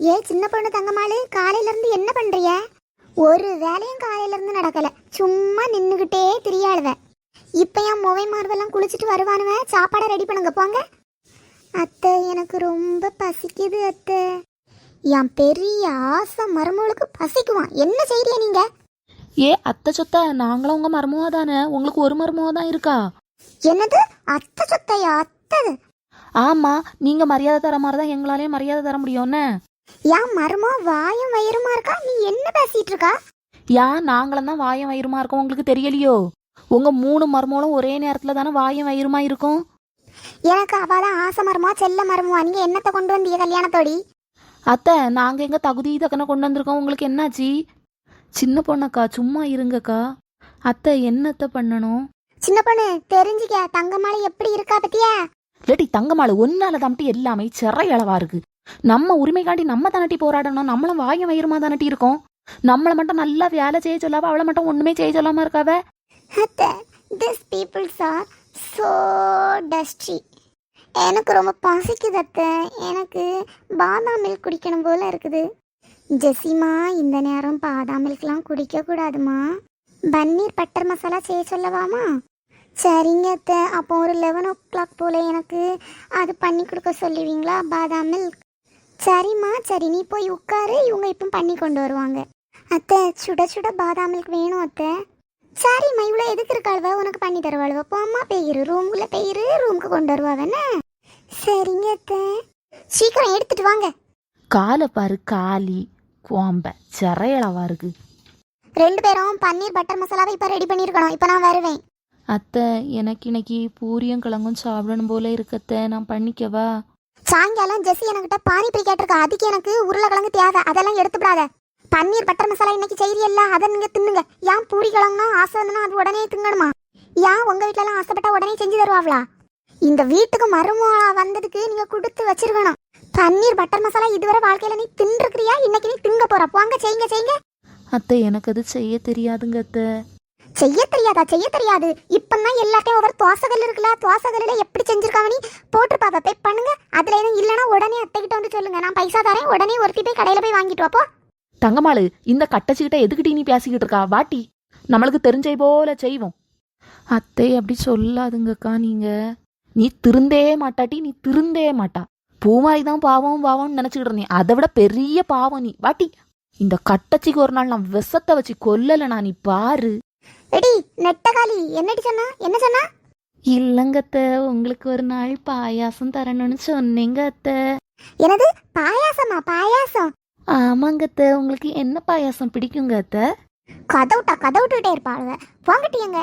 ஏ சின்ன பொண்ணு தங்கம்மாளு காலையில இருந்து என்ன பண்றிய? ஒரு வேலையும் காலையில இருந்து நடக்கல. சும்மா நின்னுகிட்டே திரியாளுவ. இப்ப என் முவை மார்பெல்லாம் குளிச்சுட்டு வருவானுவ? சாப்பாடை ரெடி பண்ணுங்க போங்க. அத்தை எனக்கு ரொம்ப பசிக்குது அத்தை. என் பெரிய ஆசை மருமகளுக்கு பசிக்குவான் என்ன செய்றீங்க நீங்க? ஏ அத்தை சொத்த நாங்களும் உங்க மருமவா தானே? உங்களுக்கு ஒரு மருமவா தான் இருக்கா? என்னது? அத்தை சொத்தையா? அத்தை ஆமா நீங்க மரியாதை தர மாதிரி தான் எங்களாலேயும் மரியாதை தர முடியும்னு என் மருமோ வாயும் வயிறுமா இருக்கா? நீ என்ன பேசிட்டு இருக்கா? ஏன் நாங்களும் தான் வாயம் வயிறுமா இருக்கோம். உங்களுக்கு தெரியலையோ? உங்க மூணு மருமகளும் ஒரே நேரத்துல தானே வாயம் வயிறுமா இருக்கும்? எனக்கு அவதான் ஆசை மரமா செல்ல மரமா. நீங்க என்னத்தை கொண்டு வந்தீங்க கல்யாணத்தோடி? அத்தை நாங்க எங்க தகுதி தக்கன கொண்டு வந்திருக்கோம். உங்களுக்கு என்னாச்சு? சின்ன பொண்ணக்கா சும்மா இருங்கக்கா. அத்தை என்னத்தை பண்ணணும்? சின்ன பொண்ணு தெரிஞ்சுக்க. தங்கம்மாளி எப்படி இருக்கா பத்தியா? இல்லாட்டி தங்கமாளு ஒன்னால தம்பிட்டு எல்லாமே சிறை அளவா இருக்கு. நம்ம உரிமைக்காண்டி நம்ம தானட்டி போராடணும்? நம்மளும் வாயம் வயிறுமா தானட்டி இருக்கோம்? நம்மளை மட்டும் நல்லா வேலை செய்ய சொல்லாவ அவளை மட்டும் ஒண்ணுமே செய்ய சொல்லாம இருக்காவ? This peoples are so dusty எனக்கு ரொம்ப பசிக்குது அத்தை. எனக்கு பாதாம் மில்க் குடிக்கணும் போல இருக்குது. ஜெசிமா இந்த நேரம் பாதாம் மில்க்லாம் குடிக்க கூடாதுமா? பன்னீர் பட்டர் மசாலா செய்ய சொல்லவாமா? சரிங்க அத்தை. அப்போ ஒரு லெவன் ஓ கிளாக் போல் எனக்கு அது பண்ணி கொடுக்க சொல்லுவீங்களா பாதாம் மில்க் சரிம்மா சரி நீ போய் உட்காரு. இவங்க இப்போ பண்ணி கொண்டு வருவாங்க. அத்தை சுட சுட பாதாம் மில்க் வேணும் அத்தை. சரிம்மா இவ்வளோ எதுக்கு இருக்காள்வ? உனக்கு பண்ணி தருவாளுவ. போம்மா பெயிரு ரூம்குள்ள பெயிரு ரூமுக்கு கொண்டு வருவாவன சரிங்க அத்தை. சீக்கிரம் எடுத்துட்டு வாங்க. காலை பாரு காலி கோம்ப சிறை அளவா இருக்கு. ரெண்டு பேரும் பன்னீர் பட்டர் மசாலாவை இப்போ ரெடி பண்ணியிருக்கணும் இப்போ நான் வருவேன். அத்தை எனக்கு இன்னைக்கு பூரியும் கிழங்கும் சாப்பிடணும் போல இருக்கத்த நான் பண்ணிக்கவா? சாயங்காலம் ஜெஸ்ஸி என்கிட்ட பானிபூரி கேட்டிருக்கா. அதுக்கு எனக்கு உருளைக்கிழங்கு தேவை. அதெல்லாம் எடுத்துவிடாத பன்னீர் பட்டர் மசாலா இன்னைக்கு செய்தியல்ல அதை நீங்க தின்னுங்க. ஏன் பூரி கிழங்குனா ஆசை வந்தனா அது உடனே திங்கணுமா? ஏன் உங்க வீட்ல எல்லாம் ஆசைப்பட்டா உடனே செஞ்சு தருவாங்களா இந்த வீட்டுக்கு மருமகளா வந்ததுக்கு நீங்க கொடுத்து வச்சிருக்கணும். பன்னீர் பட்டர் மசாலா இதுவரை வாழ்க்கையில நீ தின்றுக்கிறியா? இன்னைக்கு நீ திங்க போற. போங்க செய்யுங்க செய்யுங்க அத்தை எனக்கு அது செய்ய தெரியாதுங்க அத்தை. செய்ய தெரியாதா? செய்ய தெரியாது. இப்பதான் எல்லாத்தையும் ஒவ்வொரு தோசைகள் இருக்குல்ல? தோசைகளில எப்படி செஞ்சிருக்காங்க நீ போட்டுருப்பாப்ப போய் பண்ணுங்க. அதுல எதுவும் இல்லைன்னா உடனே அத்தை கிட்ட வந்து சொல்லுங்க. நான் பைசா தரேன். உடனே ஒருத்தி போய் கடையில போய் வாங்கிட்டு வாப்போ. தங்கமாளு இந்த கட்டச்சிக்கிட்ட எதுக்கிட்டி நீ பேசிக்கிட்டு இருக்கா? வாட்டி நம்மளுக்கு தெரிஞ்சை போல செய்வோம். அத்தை அப்படி சொல்லாதுங்கக்கா நீங்க. நீ திருந்தே மாட்டாட்டி நீ திருந்தே மாட்டா. பூமாரி தான் பாவம் பாவம்னு நினைச்சுக்கிட்டு இருந்தேன். அதை விட பெரிய பாவம் நீ. வாட்டி இந்த கட்டச்சிக்கு ஒரு நாள் நான் விஷத்தை வச்சு கொல்லல நான் நீ பாரு. எடி நெட்டகாலி என்னடி சொன்னா? என்ன சொன்னா? இல்லைங்க அத்தை உங்களுக்கு ஒரு நாள் பாயாசம் தரணும்னு சொன்னீங்க அத்தை. எனது பாயாசமா? பாயாசம்? ஆமாங்க அத்தை உங்களுக்கு என்ன பாயாசம் பிடிக்குங்க அத்தை? கதவுட்டா? கதவுட்டுட்டே இருப்பாளுங்க. போங்கட்டி எங்க